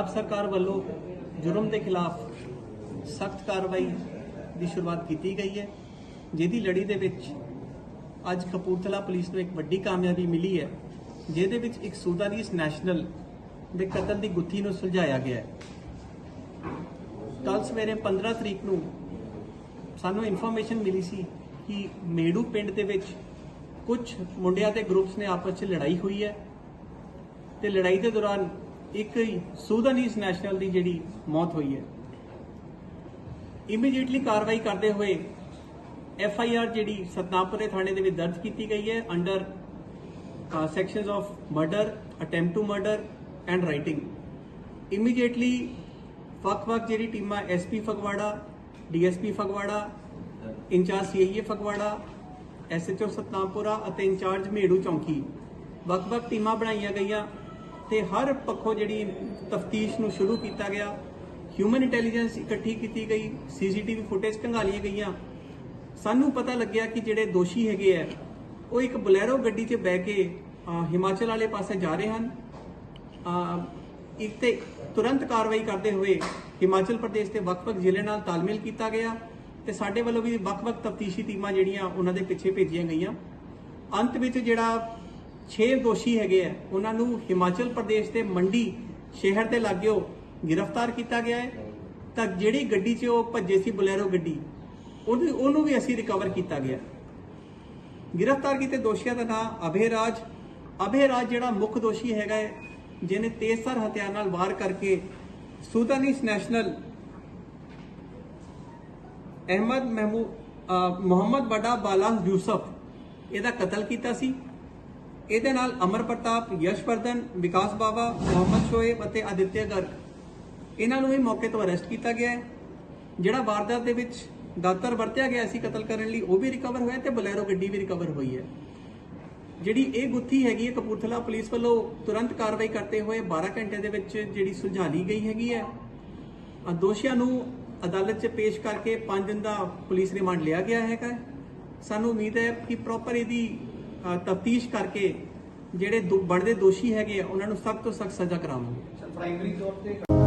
ਪੰਜਾਬ ਸਰਕਾਰ ਵੱਲੋਂ ਜੁਰਮ ਦੇ ਖਿਲਾਫ ਸਖਤ ਕਾਰਵਾਈ ਦੀ ਸ਼ੁਰੂਆਤ ਕੀਤੀ ਗਈ ਹੈ, ਜਿਹਦੀ ਲੜੀ ਦੇ ਵਿੱਚ ਅੱਜ ਕਪੂਰਥਲਾ ਪੁਲਿਸ ਨੂੰ ਇੱਕ ਵੱਡੀ ਕਾਮਯਾਬੀ ਮਿਲੀ ਹੈ, ਜਿਹਦੇ ਵਿੱਚ ਇੱਕ ਸੂਦਾਨੀਸ ਨੈਸ਼ਨਲ ਦੇ ਕਤਲ ਦੀ ਗੁੱਥੀ ਨੂੰ ਸੁਲਝਾਇਆ ਗਿਆ ਹੈ। ਕੱਲ ਸਵੇਰੇ 15 ਤਰੀਕ ਨੂੰ ਸਾਨੂੰ ਇਨਫੋਰਮੇਸ਼ਨ ਮਿਲੀ ਸੀ ਕਿ ਮੇੜੂ ਪਿੰਡ ਦੇ ਵਿੱਚ ਕੁਝ ਮੁੰਡਿਆਂ ਦੇ ਗਰੁੱਪਸ ਨੇ ਆਪਸ 'ਚ ਲੜਾਈ ਹੋਈ ਹੈ ਤੇ ਲੜਾਈ ਦੇ ਦੌਰਾਨ ਇੱਕ ਸੂਦਾਨੀਸ ਨੈਸ਼ਨਲ ਦੀ ਜਿਹੜੀ ਮੌਤ ਹੋਈ ਹੈ। ਇਮੀਡੀਏਟਲੀ ਕਾਰਵਾਈ ਕਰਦੇ ਹੋਏ ਐਫ ਆਈ ਆਰ ਜਿਹੜੀ ਸਤਨਾਮਪੁਰੇ ਥਾਣੇ ਦੇ ਵਿੱਚ ਦਰਜ ਕੀਤੀ ਗਈ ਹੈ under sections of murder attempt to murder and rioting immediately ਵੱਖ-ਵੱਖ ਜਿਹੜੀ ਟੀਮਾਂ SP Phagwara DSP Phagwara, incharge CIA Phagwara SHO Satnampura ਅਤੇ ਇੰਚਾਰਜ ਮੇੜੂ ਚੌਂਕੀ ਵੱਖ-ਵੱਖ ਟੀਮਾਂ ਬਣਾਈਆਂ ਗਈਆਂ। ਤੇ ਹਰ ਪੱਖੋਂ ਜਿਹੜੀ ਤਫਤੀਸ਼ ਨੂੰ ਸ਼ੁਰੂ ਕੀਤਾ ਗਿਆ ਹਿਊਮਨ ਇੰਟੈਲੀਜੈਂਸ ਇਕੱਠੀ ਕੀਤੀ ਗਈ ਸੀਸੀਟੀਵੀ ਫੁਟੇਜ ਕੰਗਾਲੀਆਂ ਗਈਆਂ। ਸਾਨੂੰ ਪਤਾ ਲੱਗਿਆ ਕਿ ਜਿਹੜੇ ਦੋਸ਼ੀ ਹੈਗੇ ਆ, ਉਹ ਇੱਕ ਬਲੈਰੋ ਗੱਡੀ 'ਚ ਬਹਿ ਕੇ ਹਿਮਾਚਲ ਵਾਲੇ ਪਾਸੇ ਜਾ ਰਹੇ ਹਨ। ਇੱਕ ਤੇ ਤੁਰੰਤ ਕਾਰਵਾਈ ਕਰਦੇ ਹੋਏ ਹਿਮਾਚਲ ਪ੍ਰਦੇਸ਼ ਦੇ ਵੱਖ-ਵੱਖ ਜ਼ਿਲ੍ਹੇ ਨਾਲ ਤਾਲਮੇਲ ਕੀਤਾ ਗਿਆ ਤੇ ਸਾਡੇ ਵੱਲੋਂ ਵੀ ਵੱਖ-ਵੱਖ ਤਫਤੀਸ਼ੀ ਟੀਮਾਂ ਜਿਹੜੀਆਂ ਉਹਨਾਂ ਦੇ ਪਿੱਛੇ ਭੇਜੀਆਂ ਗਈਆਂ। ਅੰਤ ਵਿੱਚ ਜਿਹੜਾ 6 ਦੋਸ਼ੀ ਹੈਗੇ ਆ। ਉਹਨਾਂ ਨੂੰ ਹਿਮਾਚਲ ਪ੍ਰਦੇਸ਼ ਦੇ ਮੰਡੀ ਸ਼ਹਿਰ ਦੇ ਲਾਗਿਓ ਗ੍ਰਿਫਤਾਰ ਕੀਤਾ ਗਿਆ ਹੈ। ਤਾਂ ਜਿਹੜੀ ਗੱਡੀ 'ਚ ਉਹ ਭੱਜੇ ਸੀ ਬਲੈਰੋ ਗੱਡੀ ਉਹਨੂੰ ਉਹਨੂੰ ਵੀ ਅਸੀਂ ਰਿਕਵਰ ਕੀਤਾ ਗਿਆ। ਗ੍ਰਿਫਤਾਰ ਕੀਤੇ ਦੋਸ਼ੀਆਂ ਦਾ ਨਾਮ ਅਭੇ ਰਾਜ। ਅਭੇ ਰਾਜ ਜਿਹੜਾ ਮੁੱਖ ਦੋਸ਼ੀ ਹੈਗਾ ਹੈ, ਜਿਹਨੇ ਤੇਜ਼ਧਾਰ ਹਥਿਆਰ ਨਾਲ ਵਾਰ ਕਰਕੇ ਸੂਦਾਨੀਸ ਨੈਸ਼ਨਲ ਅਹਿਮਦ ਮਹਿਮੂ ਮੁਹੰਮਦ ਬੜਾ ਬਾਲਾ ਯੂਸਫ ਇਹਦਾ ਕਤਲ ਕੀਤਾ ਸੀ। ਇਹਦੇ ਨਾਲ ਅਮਰ ਪ੍ਰਤਾਪ ਯਸ਼ਵਰਧਨ ਵਿਕਾਸ ਬਾਵਾ, ਮੁਹੰਮਦ ਸ਼ੋਏਬ ਅਤੇ ਆਦਿਤਿਆ ਗਰਗ। ਇਹਨਾਂ ਨੂੰ ਵੀ ਮੌਕੇ ਤੋਂ ਅਰੈਸਟ ਕੀਤਾ ਗਿਆ ਹੈ, ਜਿਹੜਾ ਵਾਰਦਾਤ ਦੇ ਵਿੱਚ ਦਾਤਰ ਵਰਤਿਆ ਗਿਆ ਸੀ ਕਤਲ ਕਰਨ ਲਈ, ਉਹ ਵੀ ਰਿਕਵਰ ਹੋਇਆ ਤੇ ਬਲੈਰੋ ਗੱਡੀ ਵੀ ਰਿਕਵਰ ਹੋਈ ਹੈ। ਜਿਹੜੀ ਇਹ ਗੁੱਥੀ ਹੈਗੀ ਹੈ ਕਪੂਰਥਲਾ ਪੁਲਿਸ ਵੱਲੋਂ ਤੁਰੰਤ ਕਾਰਵਾਈ ਕਰਦੇ ਹੋਏ 12 ਘੰਟੇ ਦੇ ਵਿੱਚ ਜਿਹੜੀ ਸੁਲਝਾ ਲਈ ਗਈ ਹੈਗੀ ਹੈ ਦੋਸ਼ੀਆਂ ਨੂੰ ਅਦਾਲਤ 'ਚ ਪੇਸ਼ ਕਰਕੇ 5 ਦਿਨ ਦਾ ਪੁਲਿਸ ਰਿਮਾਂਡ ਲਿਆ ਗਿਆ ਹੈਗਾ ਸਾਨੂੰ ਉਮੀਦ ਹੈ ਕਿ ਪ੍ਰੋਪਰ ਇਹਦੀ ਤਫਤੀਸ਼ ਕਰਕੇ ਜਿਹੜੇ ਦੋ- ਬਣਦੇ ਦੋਸ਼ੀ ਹੈਗੇ ਆ, ਉਹਨਾਂ ਨੂੰ ਸਖਤ ਤੋਂ ਸਖਤ ਸਜ਼ਾ ਕਰਾਵਾਂਗੇ। ਪ੍ਰਾਇਮਰੀ ਤੌਰ ਤੇ